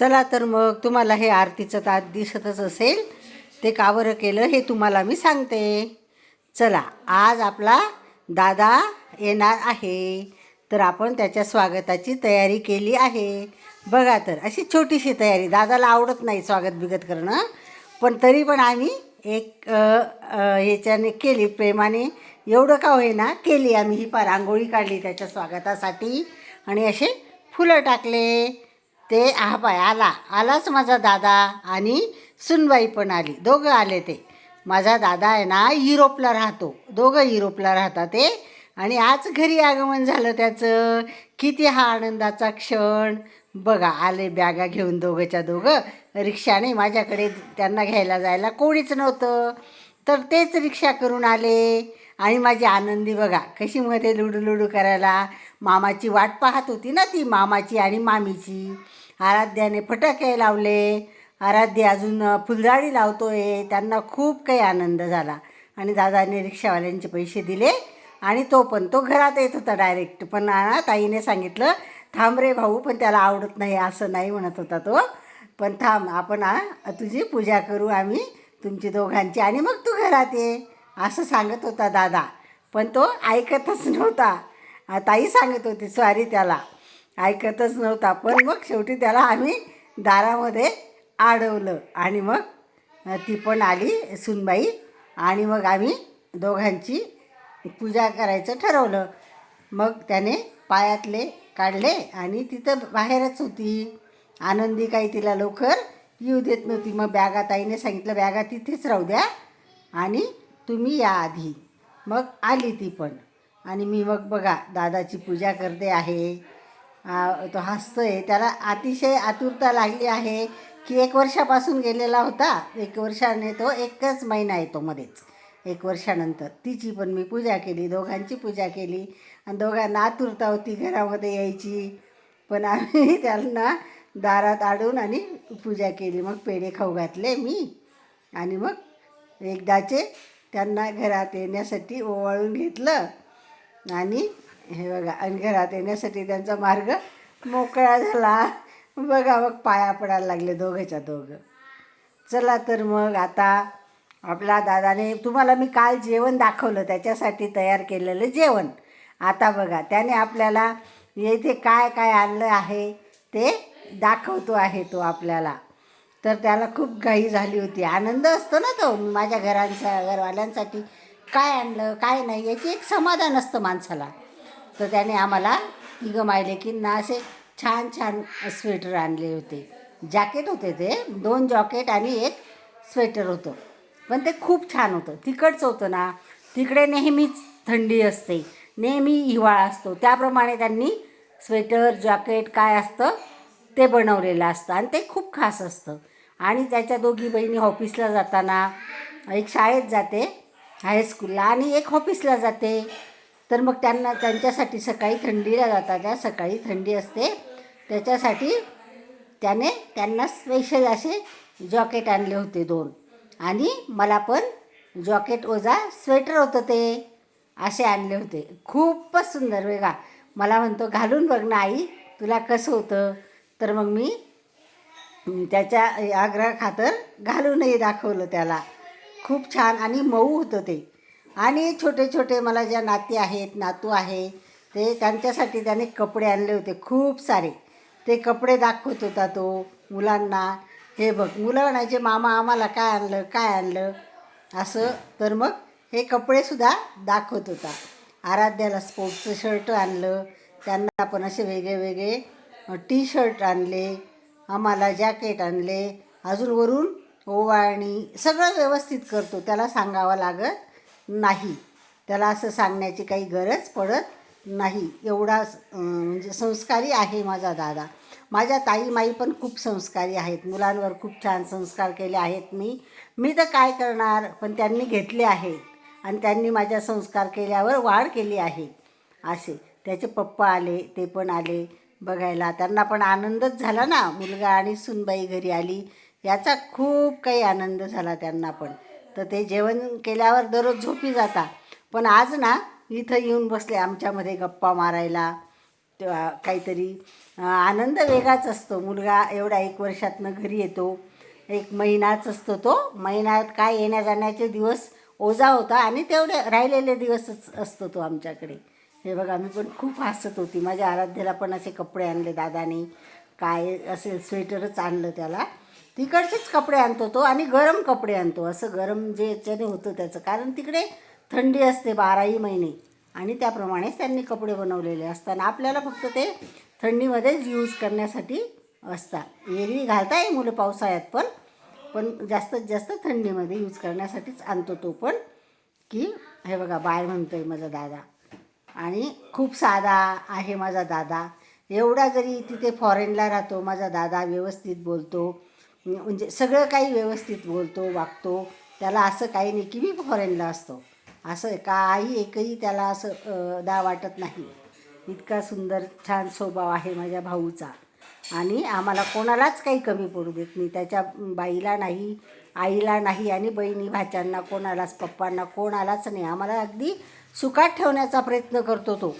चला तर मग तुम्हाला हे आरतीचं ताट दिसतच असेल. ते का बरं केलं हे तुम्हाला मी सांगते. चला आज आपला दादा येणार आहे. तर आपण त्याच्या स्वागताची तयारी केली आहे. बघा तर अशी छोटीशी तयारी. दादाला आवडत नाही स्वागत बिगत करणं. पण तरी पण आम्ही एक ह्याच्याने केली. प्रेमाने एवढं का होईना केली आम्ही. ही पार रांगोळी काढली त्याच्या स्वागतासाठी आणि असे फुलं टाकले. ते हा आला. आलाच माझा दादा आणि सुनबाई पण आली. दोघं आले ते. माझा दादा आहे ना युरोपला राहतो. दोघं युरोपला राहतात ते. आणि आज घरी आगमन झालं त्याचं. किती हा आनंदाचा क्षण. बघा आले बॅगा घेऊन दोघंच्या दोघं. रिक्षाने माझ्याकडे त्यांना घ्यायला जायला कोणीच नव्हतं. तर तेच रिक्षा करून आले. आणि माझी आनंदी बघा कशी मध्ये लुडू लुडू करायला. मामाची वाट पाहत होती ना ती मामाची आणि मामीची. आराध्याने फटाके लावले. आराध्य अजून फुलझाडी लावतोय. त्यांना खूप काही आनंद झाला. आणि दादाने रिक्षावाल्यांचे पैसे दिले आणि तो पण तो घरात येत होता डायरेक्ट पण ताईने सांगितलं थांब रे भाऊ पण त्याला आवडत नाही असं नाही म्हणत होता तो. पण थांब आपण तुझी पूजा करू आम्ही तुमची दोघांची. आणि मग तू घरात ये असं सांगत होता दादा. पण तो ऐकतच नव्हता. ताई सांगत होती सॉरी त्याला. ऐकतच नव्हता. पण मग शेवटी त्याला आम्ही दारामध्ये अडवलं आणि मग ती पण आली सुनबाई. आणि मग आम्ही दोघांची पूजा करायचं ठरवलं. मग त्याने पायातले काढले आणि तिथं बाहेरच होती. आनंदी काही तिला लवकर येऊ देत नव्हती. मग बॅगा ताईने सांगितलं बॅगा तिथेच राहू द्या आणि तुम्ही या आधी. मग आली ती पण. आणि मी मग बघा दादाची पूजा करते आहे. आ, तो हसतोय. त्याला अतिशय आतुरता लागली आहे की एक वर्षापासून गेलेला होता. एक वर्षाने तो एकच महिना येतो मध्येच. एक वर्षानंतर. तिची पण मी पूजा केली दोघांची पूजा केली. आणि दोघांना आतुरता होती घरामध्ये यायची. पण आम्ही त्यांना दारात आडून आणि पूजा केली. मग पेढे खाऊ घातले मी. आणि मग एकदाचे त्यांना घरात येण्यासाठी ओवाळून घेतलं. आणि हे बघा आणि घरात येण्यासाठी त्यांचा मार्ग मोकळा झाला. बघा मग पाया पडायला लागले दोघंच्या दोघं. चला तर मग आता आपला दादाने तुम्हाला मी काल जेवण दाखवलं त्याच्यासाठी तयार केलेलं जेवण. आता बघा त्याने आपल्याला येथे काय काय आणलं आहे ते दाखवतो आहे तो आपल्याला. तर त्याला खूप घाई झाली होती. आनंद असतो ना तो माझ्या घरांचा घरवाल्यांसाठी. काय आणलं काय नाही याची एक समाधान असतं माणसाला. तर त्याने आम्हाला तिघं मायले की ना असे छान छान स्वेटर आणले होते. जॅकेट होते ते दोन जॉकेट आणि एक स्वेटर होतं. पण ते खूप छान होतं. तिकडचं होतं ना तिकडे नेहमीच थंडी असते नेहमी हिवाळा असतो. त्याप्रमाणे त्यांनी स्वेटर जॉकेट काय असतं ते बनवलेलं असतं आणि ते खूप खास असतं. आणि त्याच्या दोघी बहिणी ऑफिसला जाताना एक शाळेत जाते हायस्कूलला आणि एक ऑफिसला जाते. तर मग त्यांना त्यांच्यासाठी सकाळी थंडीला जातात ज्या सकाळी थंडी असते त्याच्यासाठी त्याने त्यांना स्पेशल असे जॉकेट आणले होते दोन. आणि मला पण जॉकेट ओजा स्वेटर होतं ते असे आणले होते. खूपच सुंदर वेगळा मला म्हणतो घालून बघ ना आई तुला कसं होतं? तर मग मी त्याच्या आग्रह खातर घालूनही दाखवलं त्याला. खूप छान आणि मऊ होतं ते. आणि छोटे छोटे मला ज्या नाती आहेत नातू आहे ते त्यांच्यासाठी त्याने कपडे आणले होते खूप सारे. ते कपडे दाखवत होता तो मुलांना. हे बघ मुलं म्हणायचे मामा आम्हाला काय आणलं काय आणलं? असं. तर मग हे कपडेसुद्धा दाखवत होता. आराध्याला स्पोर्ट्सचं शर्ट आणलं. त्यांना पण असे वेगळे वेगळे टी शर्ट आणले. आम्हाला जॅकेट आणले. अजून वरून ओवाळणी सगळं व्यवस्थित करतो. त्याला सांगावं लागत नाही. त्याला असं सांगण्याची काही गरज पडत नाही. एवढा म्हणजे संस्कारी आहे माझा दादा. माझ्या ताई माई पण खूप संस्कारी आहेत. मुलांवर खूप छान संस्कार केले आहेत मी. मी तर काय करणार? पण त्यांनी घेतले आहेत. आणि त्यांनी माझ्या संस्कार केल्यावर वाढ केली आहे. असे. त्याचे पप्पा आले ते पण आले बघायला. त्यांना पण आनंदच झाला ना. मुलगा आणि सुनबाई घरी आली. याचा खूप काही आनंद झाला त्यांना पण. तर ते जेवण केल्यावर दररोज झोपी जाता. पण आज ना इथं येऊन बसले आमच्यामध्ये गप्पा मारायला तेव्हा काहीतरी आनंद वेगळाच असतो. मुलगा एवढा एक वर्षातनं घरी येतो. एक महिनाच असतो तो. महिन्यात काय येण्या जाण्याचे दिवस ओझा होता आणि तेवढे राहिलेले दिवसच असतो तो आमच्याकडे. हे बघा मी पण खूप हसत होती. माझ्या आराध्याला पण असे कपडे आणले दादाने. काय असेल स्वेटरच आणलं त्याला. तिकडचेच कपडे आणतो तो आणि गरम कपडे आणतो. असं गरम जे याच्याने होतं त्याचं. कारण तिकडे थंडी असते बाराही महिने. आणि त्याप्रमाणेच त्यांनी कपडे बनवलेले असतात. आपल्याला फक्त ते थंडीमध्येच यूज करण्यासाठी असतात. एरवी घालता ये मुलं पावसाळ्यात पण पण जास्तीत जास्त थंडीमध्ये यूज करण्यासाठीच आणतो तो पण. की हे बघा बाय आहे माझा दादा. आणि खूप साधा आहे माझा दादा. एवढा जरी तिथे फॉरेनला राहतो माझा दादा व्यवस्थित बोलतो. म्हणजे सगळं काही व्यवस्थित बोलतो वागतो. त्याला असं काही नाही की मी फॉरेनला असतो. असं काही एकही त्याला असं दा वाटत नाही. इतका सुंदर छान स्वभाव आहे माझ्या भाऊचा. आणि आम्हाला कोणालाच काही कमी पडू देत नाही. त्याच्या बाईला नाही आईला नाही आणि बहिणी भाच्यांना कोणालाच पप्पांना कोणालाच नाही. आम्हाला अगदी सुखात ठेवण्याचा प्रयत्न करतो तो.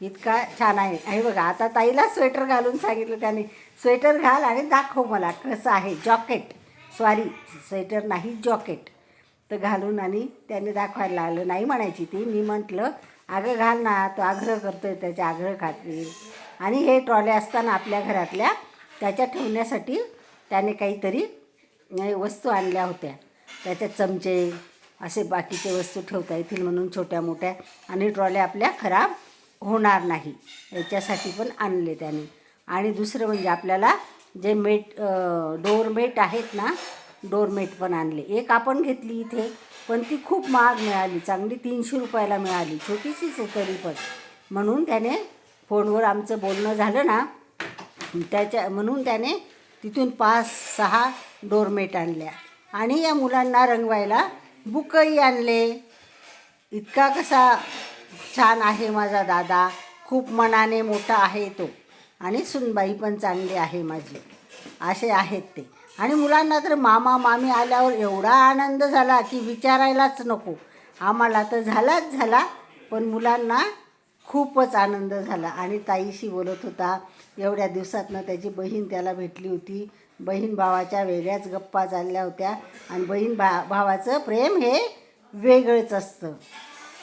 इतका छान आहे. हे बघा आता ताईला स्वेटर घालून सांगितलं त्याने. स्वेटर घाल आणि दाखव मला कसं आहे. जॉकेट सॉरी स्वेटर नाही जॉकेट तर घालून आणि त्याने दाखवायला लागलं. नाही म्हणायची ती. मी म्हटलं अगं घाल ना तो आग्रह करतोय त्याच्या आग्रह खातील. आणि हे ट्रॉल्या असताना आपल्या घरातल्या त्याच्या ठेवण्यासाठी त्याने काहीतरी वस्तू आणल्या होत्या. त्याच्यात चमचे असे बाकीचे वस्तू ठेवता येतील म्हणून छोट्या मोठ्या आणि ट्रॉल्या आपल्या खराब होणार नाही. याच्यासाठी पण आणले त्याने. आणि दुसरं म्हणजे आपल्याला जे मेट डोरमेट आहेत ना डोरमेट पण आणले. एक आपण घेतली इथे पण ती खूप महाग मिळाली चांगली तीनशे रुपयाला मिळाली छोटीशीच आहे तरी पण. म्हणून त्याने फोनवर आमचं बोलणं झालं ना त्याच्या म्हणून त्याने तिथून पाच सहा डोरमेट आणल्या. आणि या मुलांना रंगवायला बुकही आणले. इतका कसा छान आहे माझा दादा. खूप मनाने मोठा आहे तो. आणि सुनबाई पण चांगली आहे माझी. असे आहेत ते. आणि मुलांना तर मामा मामी आल्यावर एवढा आनंद झाला की विचारायलाच नको. आम्हाला तर झालाच झाला पण मुलांना खूपच आनंद झाला. आणि ताईशी बोलत होता एवढ्या दिवसातनं त्याची बहीण त्याला भेटली होती. बहीण भावाच्या वेगळ्याच गप्पा चालल्या होत्या. आणि बहीण भा भावाचं प्रेम हे वेगळंच असतं.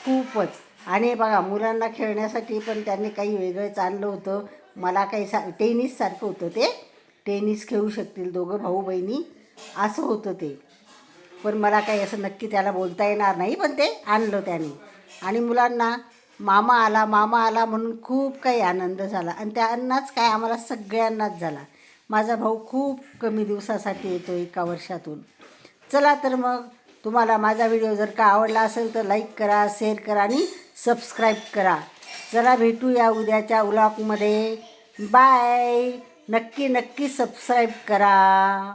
खूपच. आणि बघा मुलांना खेळण्यासाठी पण त्यांनी काही वेगळंच आणलं होतं. मला काही सा टेनिससारखं होतं ते. टेनिस खेळू शकतील दोघं भाऊ बहिणी. असं होतं ते. पण मला काही असं नक्की त्याला बोलता येणार नाही पण ते आणलं त्याने. आणि मुलांना मामा आला मामा आला म्हणून खूप काही आनंद झाला. आणि त्यांनाच काय आम्हाला सगळ्यांनाच झाला. माझा भाऊ खूप कमी दिवसासाठी येतो एका वर्षातून. चला तर मग तुम्हाला माझा व्हिडिओ जर का आवडला असेल तर लाईक करा शेअर करा आणि सबस्क्राईब करा. चला भेटूया उद्याच्या व्लॉगमध्ये बाय नक्की नक्की सबस्क्राईब करा.